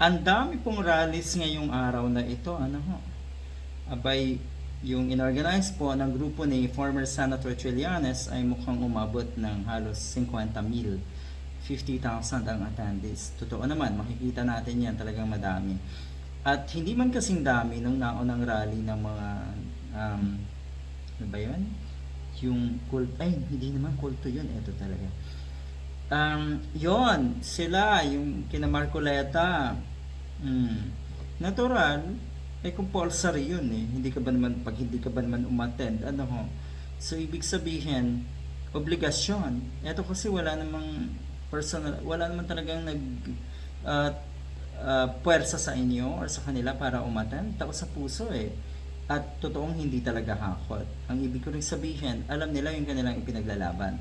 Ang dami pong rallies ngayong araw na ito. Ano ho? Abay, yung inorganize po ng grupo ni former Senator Trillanes ay mukhang umabot ng halos 50 mil. 50,000 ang attendees. Totoo naman, makikita natin yan talagang madami. At hindi man kasing dami nung naunang rally ng mga um, ano ba yun? Yung cult, ay hindi naman kulto yun, ito talaga. Um, yon sila, yung kina Marcoleta, mm, natural, eh compulsory yun eh. Hindi ka ba naman, pag hindi ka ba naman umattend, ano ho? So, ibig sabihin, obligasyon. Ito kasi wala namang personal, wala naman talagang nag, uh, uh, puwersa sa inyo or sa kanila para umattend. Tao sa puso eh. At totoong hindi talaga hakot. Ang ibig ko rin sabihin, alam nila yung kanilang ipinaglalaban.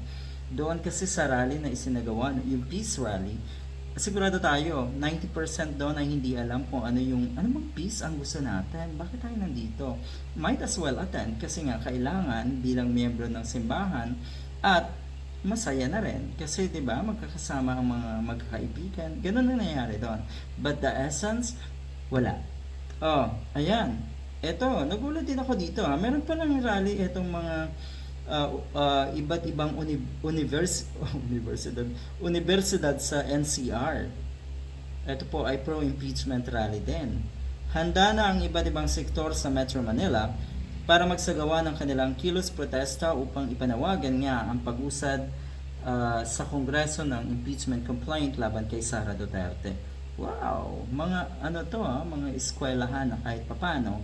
Doon kasi sa rally na isinagawa, yung peace rally, sigurado tayo, 90% doon ay hindi alam kung ano yung, ano bang peace ang gusto natin? Bakit tayo nandito? Might as well attend kasi nga kailangan bilang miyembro ng simbahan at masaya na rin. Kasi 'di ba magkakasama ang mga magkakaibigan. Ganun na nangyayari doon. But the essence, wala. Oh, ayan. Eto, nagulat din ako dito. Ha. Meron pa ng rally itong mga uh, uh, iba't ibang uni- univers universidad universidad sa NCR. Ito po ay pro-impeachment rally din. Handa na ang iba't ibang sektor sa Metro Manila para magsagawa ng kanilang kilos protesta upang ipanawagan nga ang pag-usad uh, sa Kongreso ng impeachment complaint laban kay Sara Duterte. Wow, mga ano to ha, mga eskwelahan na kahit papano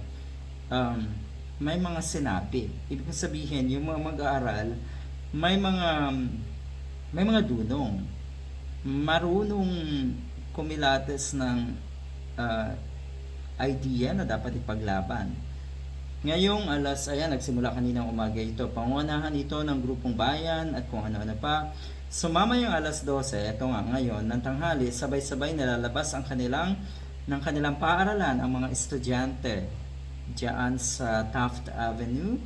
um, may mga sinabi. Ibig sabihin, yung mga mag-aaral, may mga may mga dunong. Marunong kumilates ng uh, idea na dapat ipaglaban. Ngayong alas, ayan, nagsimula kaninang umaga ito. Pangunahan ito ng grupong bayan at kung ano-ano pa. Sumama yung alas 12, ito nga ngayon, ng tanghali, sabay-sabay nalalabas ang kanilang ng kanilang paaralan ang mga estudyante diyan sa Taft Avenue,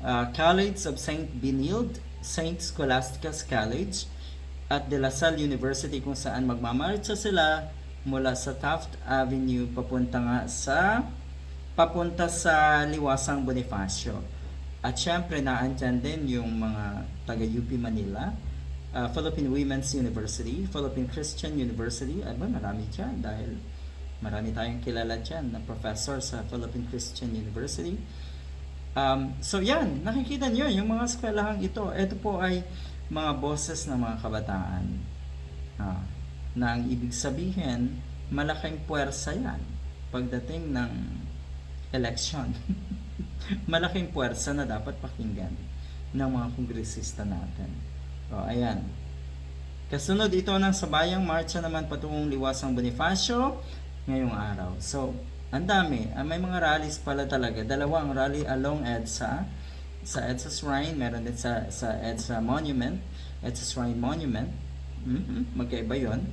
uh, College of St. Benilde, St. Scholastica's College, at De La Salle University kung saan magmamarcha sila mula sa Taft Avenue papunta nga sa papunta sa Liwasang Bonifacio. At syempre naandyan din yung mga taga UP Manila, uh, Philippine Women's University, Philippine Christian University, aba marami dyan dahil marami tayong kilala dyan na professor sa Philippine Christian University. Um, so yan, nakikita nyo yung mga eskwelahang ito. Ito po ay mga boses ng mga kabataan. Ah, na ang ibig sabihin, malaking puwersa yan pagdating ng election. malaking puwersa na dapat pakinggan ng mga kongresista natin. O, ayan. Kasunod ito ng sabayang marcha naman patungong liwasang Bonifacio ngayong araw. So, ang dami. Ah, may mga rallies pala talaga. Dalawa ang rally along EDSA. Sa EDSA Shrine, meron din sa, sa EDSA Monument. EDSA Shrine Monument. mm Magkaiba yon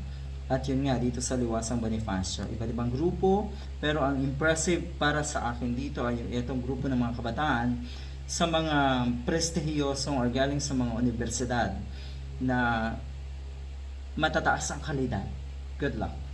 At yun nga, dito sa Liwasang Bonifacio. Iba't ibang grupo. Pero ang impressive para sa akin dito ay itong grupo ng mga kabataan sa mga prestihiyosong or galing sa mga universidad na matataas ang kalidad. Good luck.